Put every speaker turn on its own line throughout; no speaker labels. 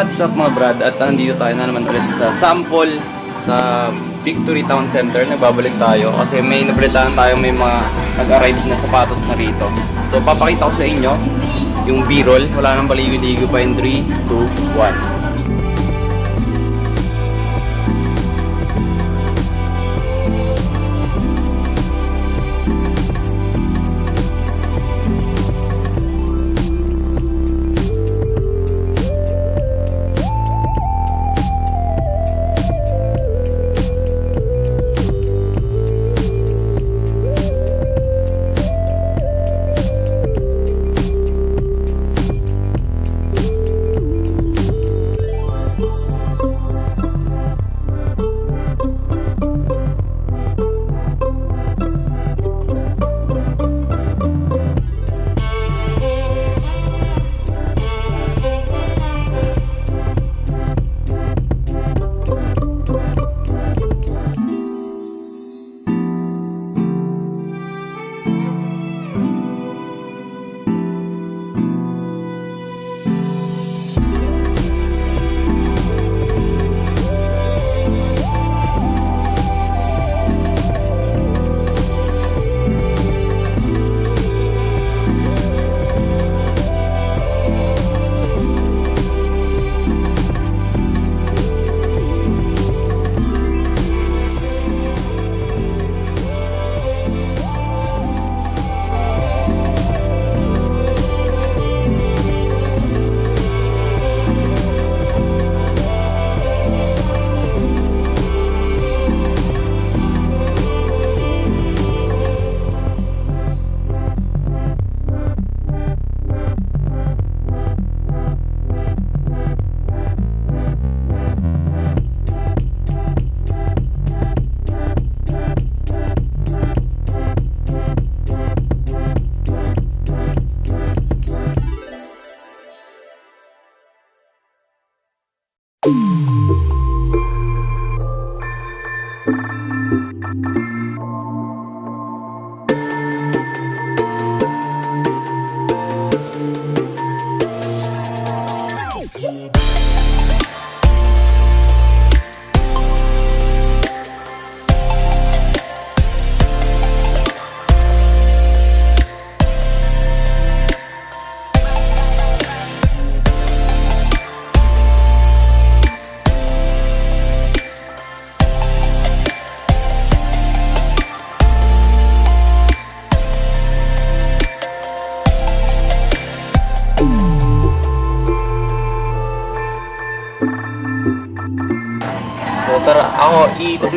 What's up mga brad? At nandito tayo na naman ulit sa sample sa Victory Town Center. Nagbabalik tayo kasi may nabalitaan tayo may mga nag-arrive na sapatos na rito. So papakita ko sa inyo yung B-roll. Wala nang baligo-ligo pa in 3, 2, 1.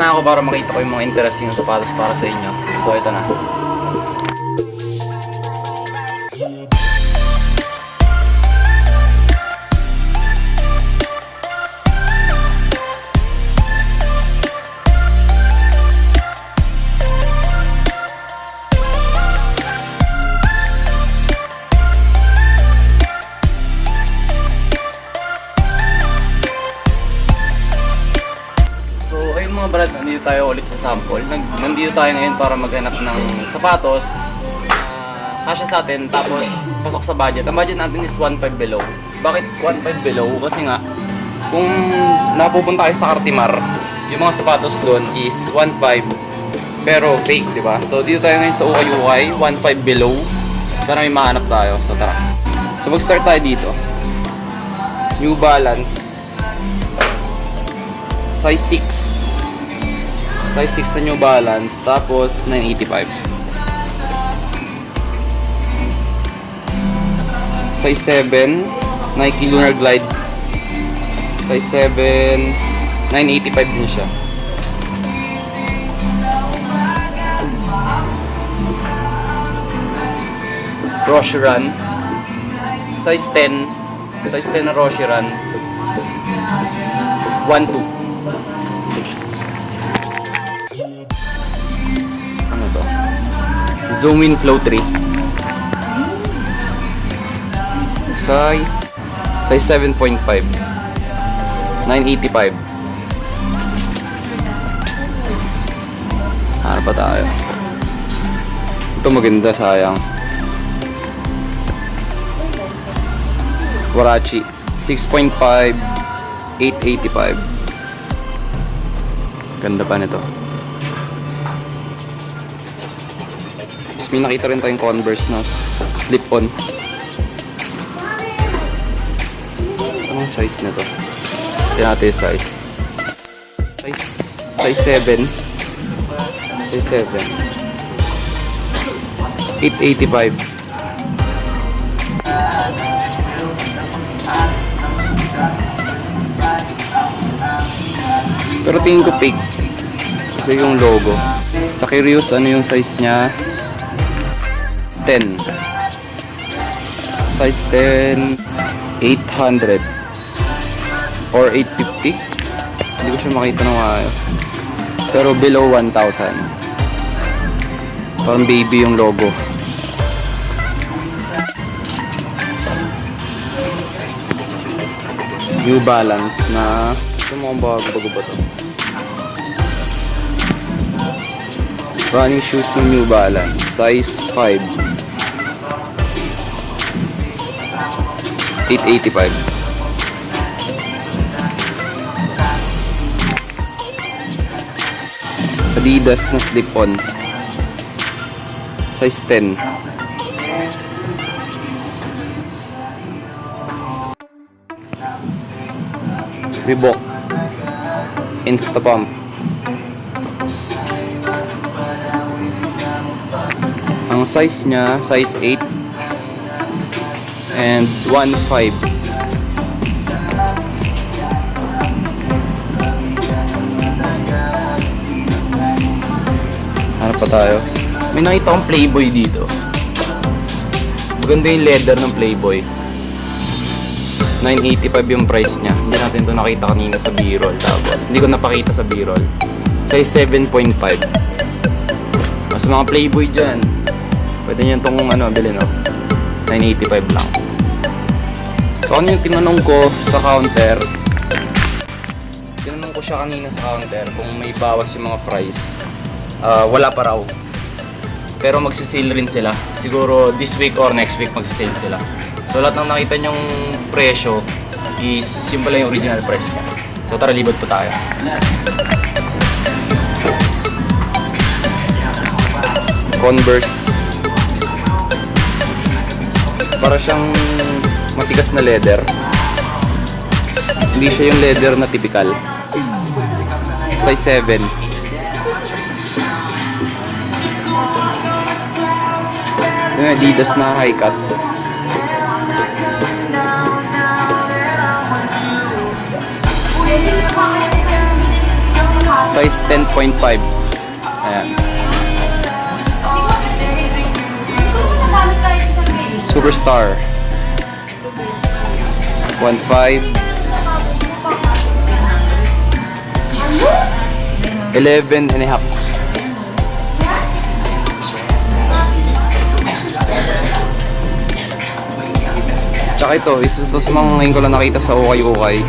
Na ako para makita ko yung mga interesting na sapatos para sa inyo. So ito na. Ayun mga brad, nandito tayo ulit sa sample. Nag, nandito tayo ngayon para maghanap ng sapatos. Uh, kasya sa atin, tapos pasok sa budget. Ang budget natin is 1.5 below. Bakit 1.5 below? Kasi nga, kung napupunta kayo sa Cartimar, yung mga sapatos doon is 1.5 pero fake, di ba? So, dito tayo ngayon sa UKUI, 1.5 below. Sana may mahanap tayo. So, tara. So, mag-start tayo dito. New Balance size 6 size 6 na New Balance tapos 985 size 7 Nike Lunar Glide. Size 7 985 din siya. Roshiran size 10 size 10 na Roshiran 1 Zoom in Flow 3. Size size 7.5. 985. Ano pa tayo? Ito maganda sayang. Warachi 6.5, 885. Ganda pa nito. May nakita rin tayong Converse na slip-on. Anong size nito? Tignan natin yung size. Size, size 7. Size 7. 885. Pero tingin ko pig. Kasi yung logo. Sa Curious, ano yung size niya? It's 10. Size 10, 800. Or 850. Hindi ko siya makita ng maayos. Pero below 1,000. Parang baby yung logo. New Balance na ito mukhang bago bago ba to? Running shoes ng New Balance size 5 885 Adidas na slip-on size 10 Reebok. Instapump. Ang size niya, size 8 and 1.5 Hanap pa tayo. May nakita akong Playboy dito. Maganda yung leather ng Playboy. 985 yung price niya. Hindi natin to nakita kanina sa B-roll. Tapos, hindi ko napakita sa B-roll. Size 7.5. Mas mga Playboy dyan. Pwede nyo itong ano, bilhin no? 985 lang. So, ano yung tinanong ko sa counter? Tinanong ko siya kanina sa counter kung may bawas yung mga price. Ah, wala pa raw. Pero magsisale rin sila. Siguro this week or next week magsisale sila. So lahat ng nakita nyong presyo is yung pala yung original price niya. So tara, libot po tayo. Converse. Para siyang matigas na leather. Hindi siya yung leather na typical. Size 7. Yung Adidas na high cut. Size 10.5. Ayan. Superstar. 1.5. 11 and a half. Tsaka ito, isa to sa mga ngayon ko lang nakita sa Ukay Ukay.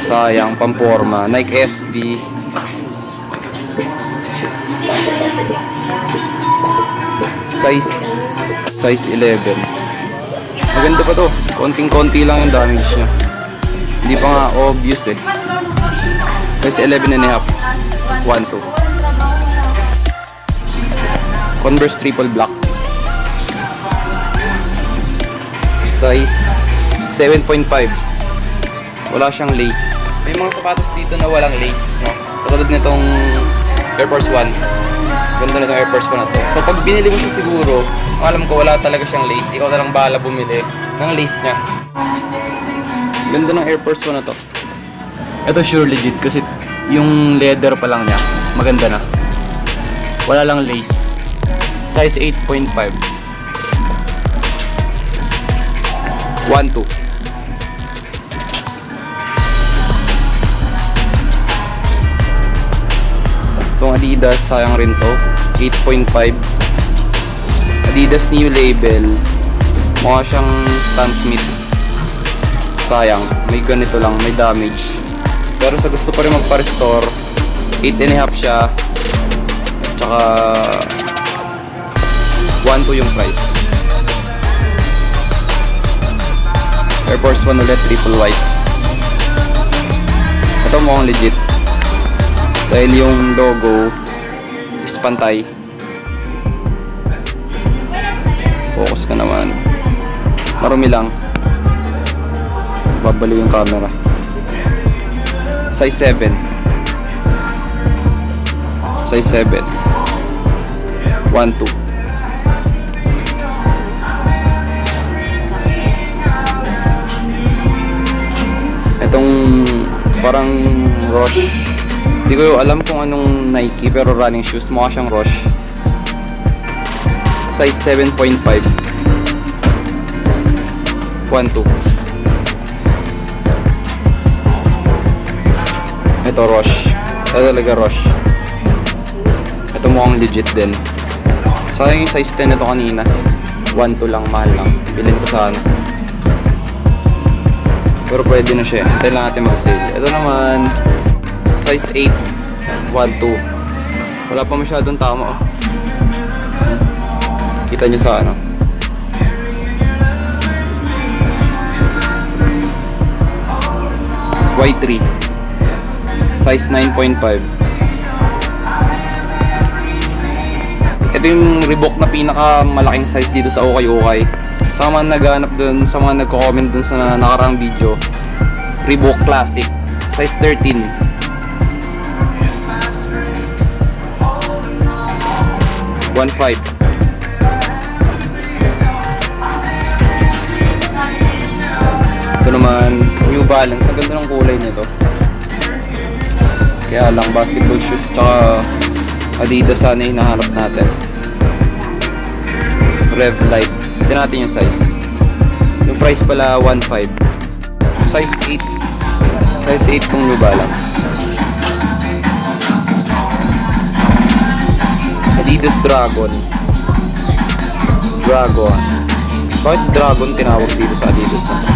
Sayang, pamporma. Nike SB. Size, size 11. Maganda pa to. Konting-konti lang yung damage niya. Hindi pa nga obvious eh. Size 11 and a half. 1, 2. Converse triple black. Size 7.5. Wala siyang lace. May mga sapatos dito na walang lace, no? Tulad nitong Air Force 1. Ganda na itong Air Force 1 na to. So pag binili mo siya siguro, alam ko wala talaga siyang lace. Ikaw na lang bahala bumili ng lace niya. Ganda ng Air Force 1 na to. Ito sure legit kasi yung leather pa lang niya, maganda na. Wala lang lace. Size 8.5. 1, Itong Adidas, sayang rin to. 8.5. Adidas new label. Mukha siyang Stan Smith. Sayang, may ganito lang, may damage. Pero sa gusto pa rin magpa-restore, 8 and half siya. Tsaka 1 to yung price. Air Force 1 ulit, triple white. Ito mukhang legit. Dahil yung logo is pantay. Focus ka naman. Marumi lang. Babalo yung camera. Size 7. Size 7. 1, 2. Itong parang Roche. Hindi ko alam kung anong Nike pero running shoes. Mukha siyang Roche. Size 7.5. 1, 2. Ito Roche. Ito talaga Roche. Ito mukhang legit din. Sayang yung size 10 ito kanina. 1, 2 lang, mahal lang. Bilhin ko sa ano. Pero pwede na siya. Hintayin lang natin mag-sale. Ito naman, size 8, 1, 2. Wala pa masyadong tama. Oh. Kita nyo sa ano. Y3. Size 9.5. Ito yung Reebok na pinakamalaking size dito sa Okay Okay. Sa mga naghanap dun, sa mga nagko-comment dun sa nakarang video, Reebok Classic, size 13. One five. Ito naman, New Balance. Ang ganda ng kulay nito. Kaya lang, basketball shoes tsaka Adidas sana yung hinahanap natin. Rev Light. Tignan natin yung size. Yung price pala 1.5. Size 8. Size 8 tong New Balance. Adidas Dragon. Dragon. Bakit Dragon tinawag dito sa Adidas na to?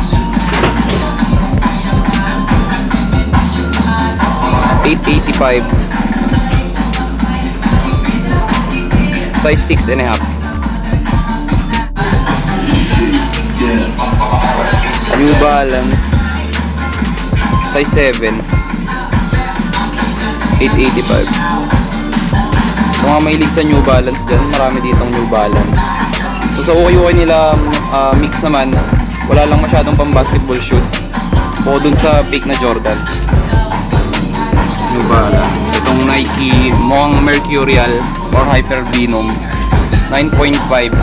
885 size 6 and a half New Balance size 7 885 Kung mga mahilig sa New Balance dyan, marami ditong New Balance. So sa ukay-ukay nila ah, mix naman wala lang masyadong pang basketball shoes. O dun sa fake na Jordan. New Balance. Itong Nike Mong Mercurial or Hyper Venom. 9.5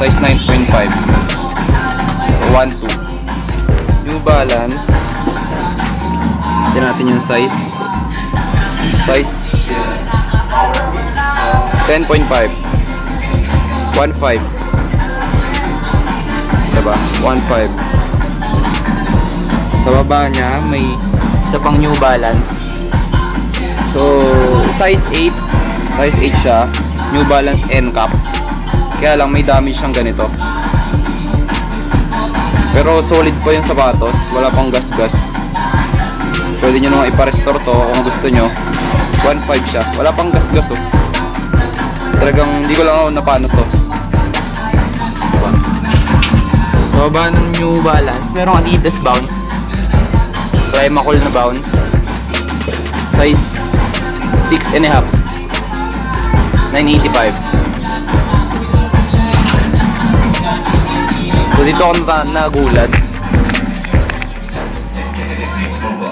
size 9.5 so 1 2 New Balance. Tignan natin yung size. Size 10.5 1.5 diba? 1.5 sa baba niya may isa pang New Balance. So size 8 size 8 siya. New Balance N cap kaya lang may damage siyang ganito. Pero solid pa yung sapatos. Wala pang gas-gas. Pwede nyo naman ipa-restore to kung gusto nyo 1.5 siya. Wala pang gas-gas oh. Talagang hindi ko lang ako napanos to. Diba? sa baba ng New Balance. Merong Adidas Bounce. Primacol na Bounce. Size 6 and a half. 985 so dito ako na nagulat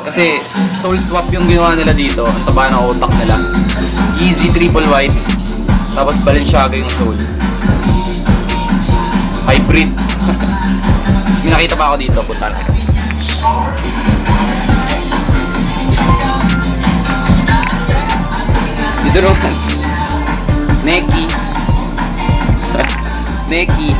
kasi soul swap yung ginawa nila dito. Ang taba ng utak nila. Yeezy triple white. Tapos Balenciaga yung soul. Hybrid. May nakita pa ako dito punta natin Dito naman. Neki. Neki.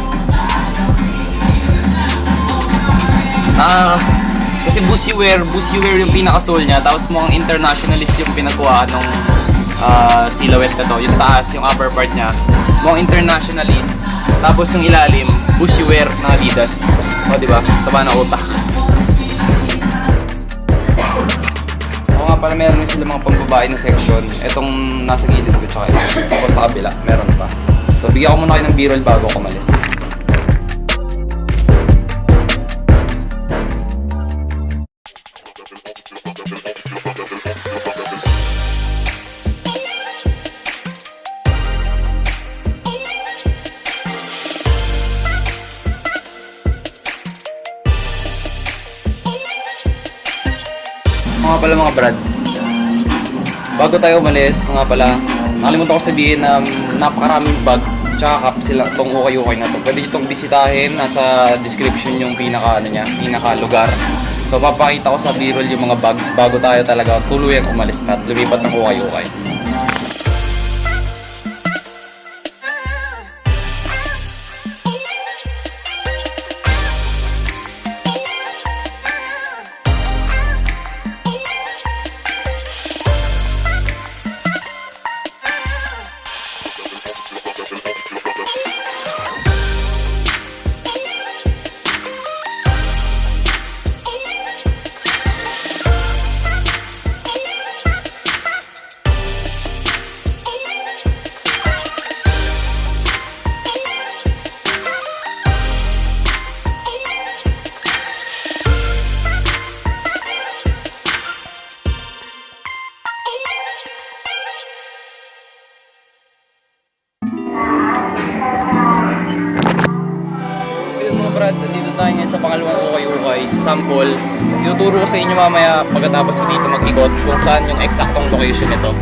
Ah, kasi busiwear, busiwear yung pinaka-sole niya, tapos mukhang internationalist yung pinagawa nung ah, silhouette na to. Yung taas, yung upper part niya, mukhang internationalist. Tapos yung ilalim, busiwear ng Adidas. O, di ba? Taba na utak. Oo nga pala meron din sila mga pambabae na section. Itong nasa gilid ko tsaka ito. Tapos sa kabila, meron pa. So bigyan ko muna kayo ng b-roll bago ako umalis. Bago tayo umalis, nga pala, nakalimutan ko sabihin na um, napakaraming bag tsaka cup sila itong ukay-ukay na to. Pwede itong bisitahin, nasa description yung pinaka, ano niya, pinaka lugar. So papakita ko sa b-roll yung mga bag bago tayo talaga tuluyang umalis na at lumipat ng ukay-ukay. Ituturo ko sa inyo mamaya pagkatapos ko dito mag-ikot kung saan yung exactong location nito.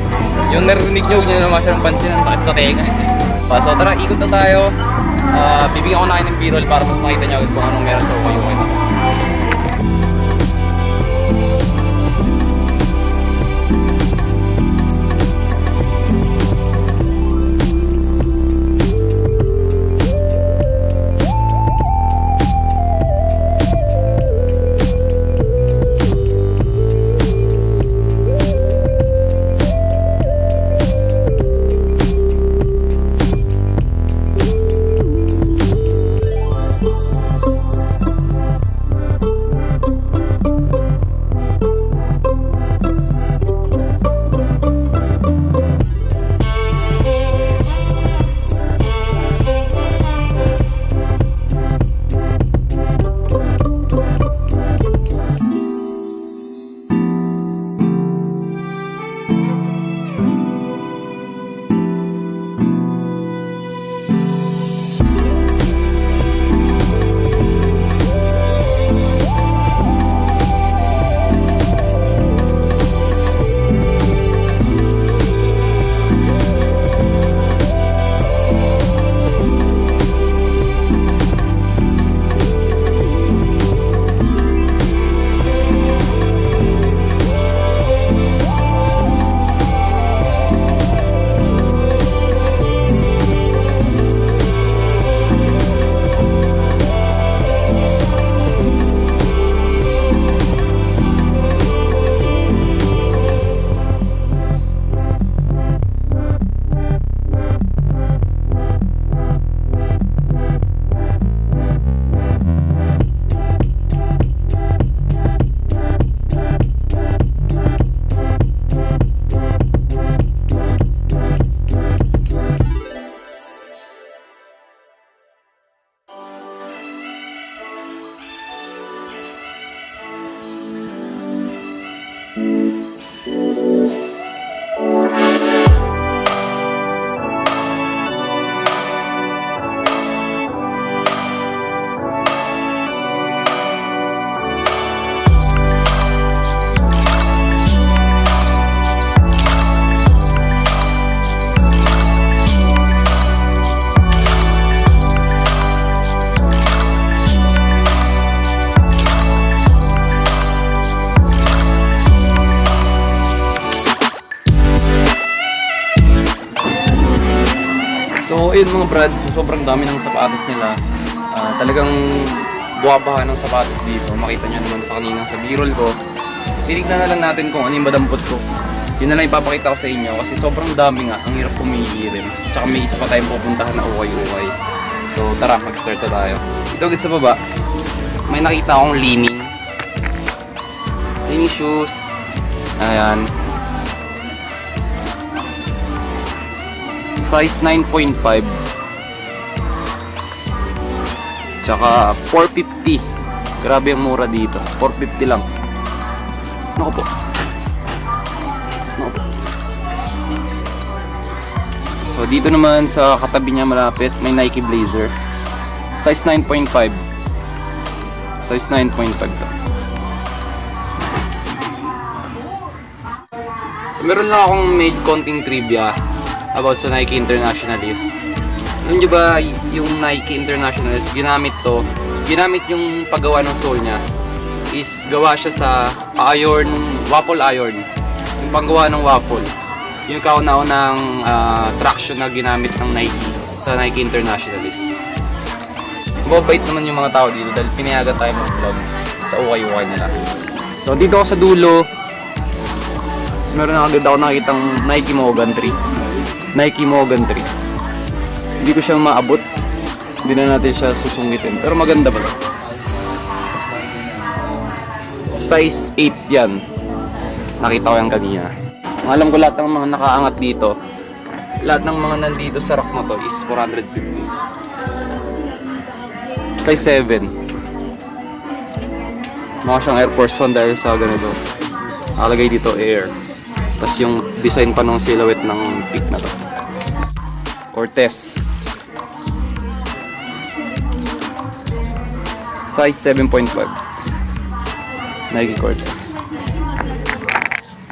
Yung narinig nyo, nyo naman siya ng pansin ang sakit sa tenga. So tara, ikot na tayo. Ah, bibigyan ko na kayo ng b-roll para mas makita nyo kung anong meron sa ukay-ukay na. Ayun mga brad, sa sobrang dami ng sapatos nila, ah, talagang buwabaha ng sapatos dito. Makita nyo naman sa kaninang sa b-roll ko. Tinignan na lang natin kung ano yung madampot ko. Yun na lang ipapakita ko sa inyo kasi sobrang dami nga, ang hirap pumili. Tsaka may isa pa tayong pupuntahan na ukay-ukay. So tara, mag-start na tayo. Ito agad sa baba, may nakita akong leaning. Leaning shoes. Ayan. Size 9.5 tsaka 450 grabe ang mura dito. 450 lang. Naku po? Naku po? So dito naman sa katabi niya malapit may Nike Blazer. Size 9.5 size 9.5 to. Meron lang akong made konting trivia about sa Nike Internationalist. Alam nyo ba, yung Nike Internationalist, ginamit to, ginamit yung paggawa ng sole niya is gawa siya sa iron, waffle iron. Yung panggawa ng waffle. Yung kauna-unang ah, traction na ginamit ng Nike sa Nike Internationalist. Mababait naman yung mga tao dito dahil pinayagan tayo mag-vlog sa ukay-ukay nila. So dito ako sa dulo, meron na agad ako nakitang Nike Mogan 3. Nike Mogan 3. Hindi ko siya maabot. Hindi na natin siya susungitin. Pero maganda ba? Size 8 yan. Nakita ko yan kanina. Alam ko lahat ng mga nakaangat dito. Lahat ng mga nandito sa rack na to is 450. Size 7. Mukha siyang Air Force One dahil sa ganito. Nakalagay dito Air. Tapos yung design pa ng silhouette ng peak na to. Cortez. Size 7.5. Nike Cortez.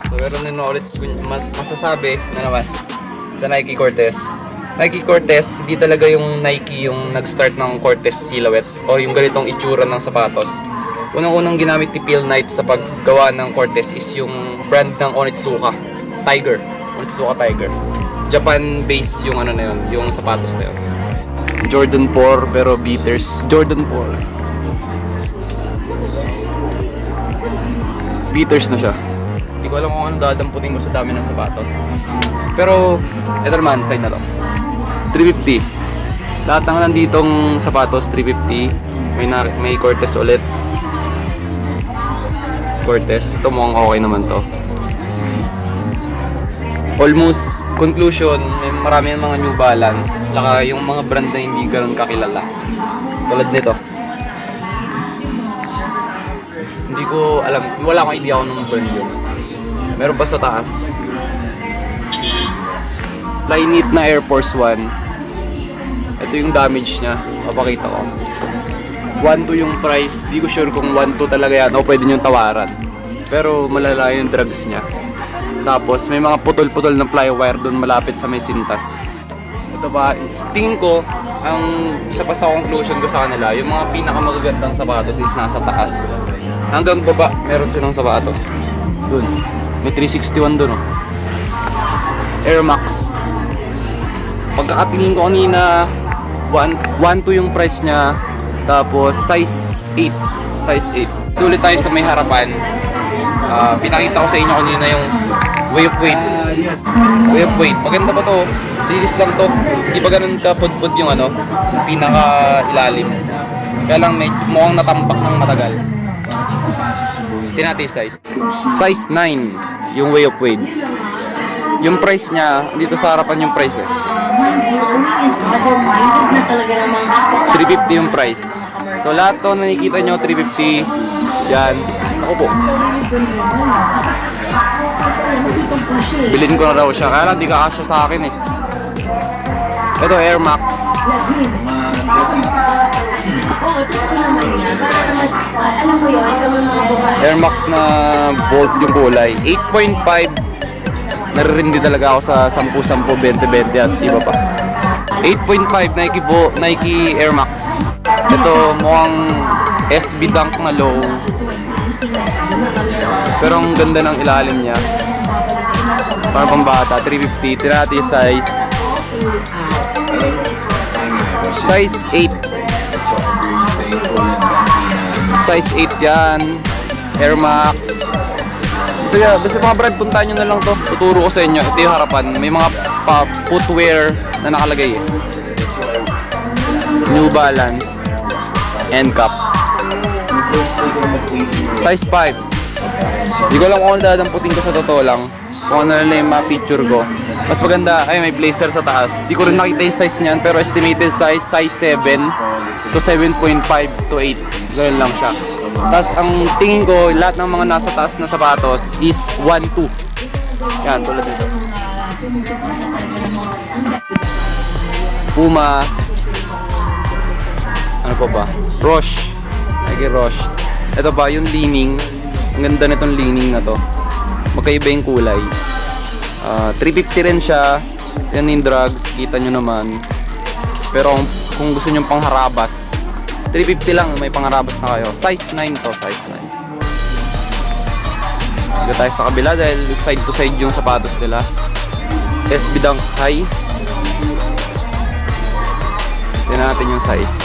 So meron din ulit mas, masasabi na naman sa Nike Cortez. Nike Cortez, hindi talaga yung Nike yung nag-start ng Cortez silhouette o yung ganitong itsura ng sapatos. Unang-unang ginamit ni Phil Knight sa paggawa ng Cortez is yung brand ng Onitsuka, Tiger. Onitsuka Tiger. Japan-based yung ano na yun, yung sapatos na yun. Jordan 4 pero beaters. Jordan 4. Beaters na siya. Hindi ko alam kung ano dadamputin ko sa dami ng sapatos. Pero, eto naman, side na to. 350. Lahat ng nanditong sapatos, 350. May, na, may Cortez ulit. Cortez. Ito mukhang okay naman to. Almost, conclusion, may marami yung mga New Balance. Tsaka yung mga brand na hindi ganun kakilala. Tulad nito. Hindi ko alam, wala akong idea kung anong brand yun. Meron pa sa taas. Flyknit na Air Force One. Ito yung damage niya. Papakita ko. 1-2 yung price. Di ko sure kung 1-2 talaga yan o pwede nyo tawaran. Pero malala yung drugs niya. Tapos may mga putol-putol ng flywire doon malapit sa may sintas. Ito ba, tingin ko, ang isa pa sa conclusion ko sa kanila, yung mga pinakamagagandang sapatos is nasa taas. Hanggang baba, meron silang sapatos. Doon. May 361 doon, oh. Air Max. Pagkakatingin ko kanina, 1-2 yung price niya. Tapos, size 8. Size 8. Tuloy tayo sa may harapan. Ah, pinakita ko sa inyo kanina yung way of weight. Of weight. Maganda pa to. Linis lang to. Di ba ganun ka pudpud yung ano? Pinaka ilalim. Kaya lang medyo mukhang natambak ng matagal. Yung size. Size 9 yung way of weight. Yung price niya, dito sa harapan yung price eh.
Double-minded na talaga namang
350 yung price. So lahat to na nakikita nyo, 350. Yan. Ako po. Bilhin ko na raw siya. Kaya lang, di ka kasya sa akin eh. Ito, Air Max. Air Max na bolt yung kulay. 8.5. Naririndi talaga ako sa 10, 10, 20, 20 at iba pa. 8.5 Nike Vo, Nike Air Max. Ito mukhang SB Dunk na low. Pero ang ganda ng ilalim niya. Para pang bata, 350. Tira natin yung size. Size 8. Size 8 yan. Air Max. So yeah, basta mga brand, puntahan nyo na lang to. Tuturo ko sa inyo. Ito yung harapan. May mga pa footwear na nakalagay eh. New Balance. End cap. Size 5. Hindi ko alam kung ano dadamputin ko sa totoo lang. Kung ano lang yung ma-feature ko. Mas maganda, ay may blazer sa taas. Di ko rin nakita yung size niyan, pero estimated size, size 7 to 7.5 to 8. Ganun lang siya. Tapos ang tingin ko, lahat ng mga nasa taas na sapatos is 1-2. Yan, tulad dito. Puma. Ano pa ba? Roche. Nike Roche. Ito ba, yung leaning. Ang ganda nitong leaning na to. Magkaiba yung kulay. Ah, 350 rin siya. Yan yung drugs, kita nyo naman. Pero kung, gusto nyo pangharabas, 350 lang, may pangharabas na kayo. Size 9 to, size 9. Dito tayo sa kabila dahil side to side yung sapatos nila. SB Dunk High. Tingnan natin yung size.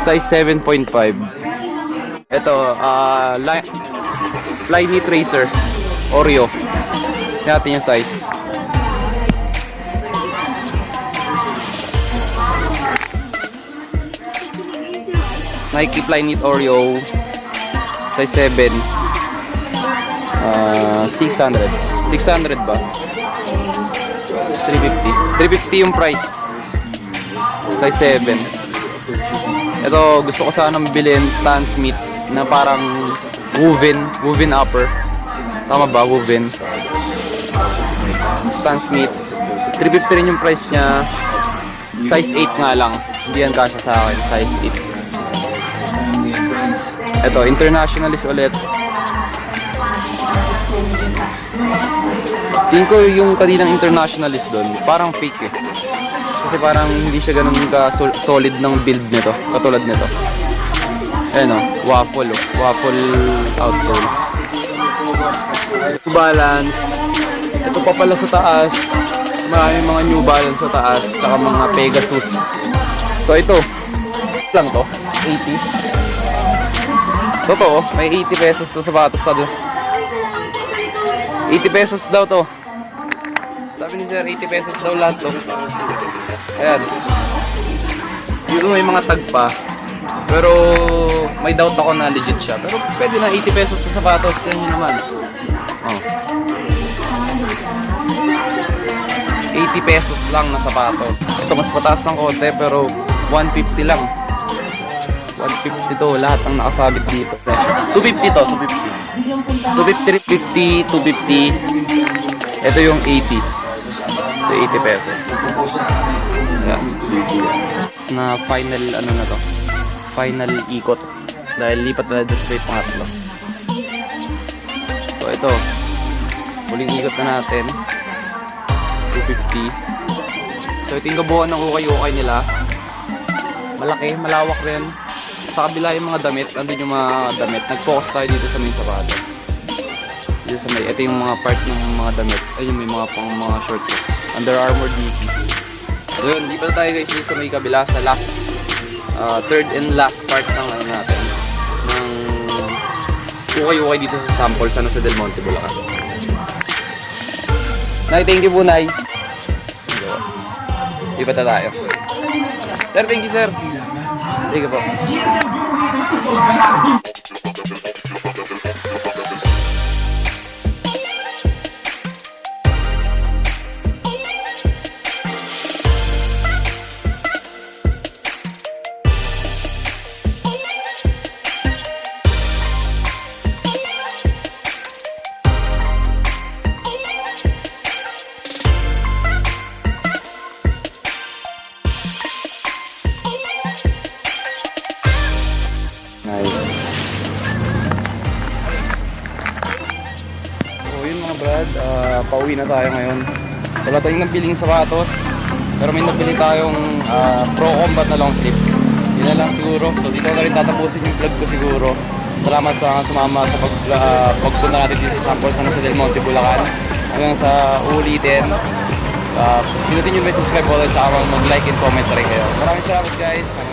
Size 7.5. Ito, ah, uh, Flyknit Racer. Oreo. Tingnan natin yung size. Nike Flyknit Oreo. Size 7. Ah, 600. 600 ba? 350. 350 yung price. Size 7. Ito, gusto ko sanang bilhin Stan Smith na parang woven, woven upper. Tama ba? Woven. Stan Smith. 350 rin yung price niya. Size 8 nga lang. Hindi yan kasha sa akin. Size 8. Ito, internationalist ulit. Tingin ko yung kaninang internationalist doon, parang fake eh. Kasi parang hindi siya ganun ka sol- solid ng build nito, katulad nito. Ayan o, waffle o, waffle outsole. New Balance. Ito pa pala sa taas. Maraming mga New Balance sa taas, tsaka mga Pegasus. So ito, lang to, 80. Totoo, may 80 pesos to sapatos sa doon. 80 pesos daw to. Sabi ni sir, 80 pesos daw lahat to. Ayan. Dito may mga tag pa. Pero may doubt ako na legit siya. Pero pwede na 80 pesos sa sapatos. Nyo naman. Oh. 80 pesos lang na sapatos. Ito mas mataas ng konti pero 150 lang. 150 to. Lahat ang nakasabit dito. 250 to. 250. 250, 250. Ito yung 80. Ito 80 pesos. Yan. Na final ano na to. Final ikot. Dahil lipat na display pangatlo. So ito. Huling ikot na natin. 250. So ito yung gabuhan ng ukay-ukay nila. Malaki, malawak rin. Sa kabila yung mga damit, andun yung mga damit. Nag-focus tayo dito sa main sapatos. Dito sa may, ito yung mga part ng mga damit. Ayun, may mga pang mga shorts. Under Armour DP. So yun, dito tayo guys dito sa may kabila sa last, uh, third and last part ng ano natin. Ng ukay-ukay dito sa sample sa Jose Del Monte, Bulacan. Nay, thank you po, Nay. Iba tayo. Sir, thank you, sir. Thank tayo ngayon. Wala tayong nabiling sapatos, pero may nabili tayong ah, Pro Combat na long sleeve. Yun na lang siguro. So dito na rin tatapusin yung vlog ko siguro. Salamat sa sumama sa pag, ah, pagpunta natin dito sa Sampol San Jose del Monte, Bulacan. Hanggang sa ulitin. Uh, pinutin nyo yung subscribe button tsaka mag-like and comment rin kayo. Maraming salamat guys.